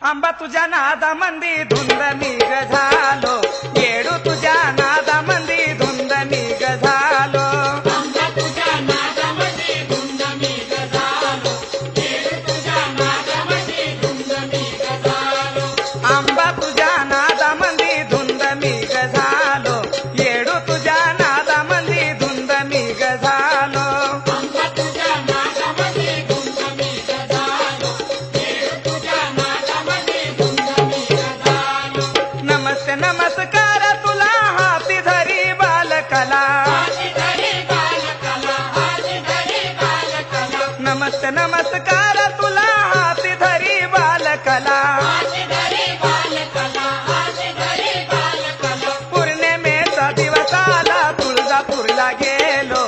आंबा तुझ्या नादामंदी धुंद मी सरकार तुला हाती धरी बालकला. नमस्त नमस्कार तुला हाती धरी बालकला. पूर्णिमेचा दिवस आला तुळजापूरला गेलो.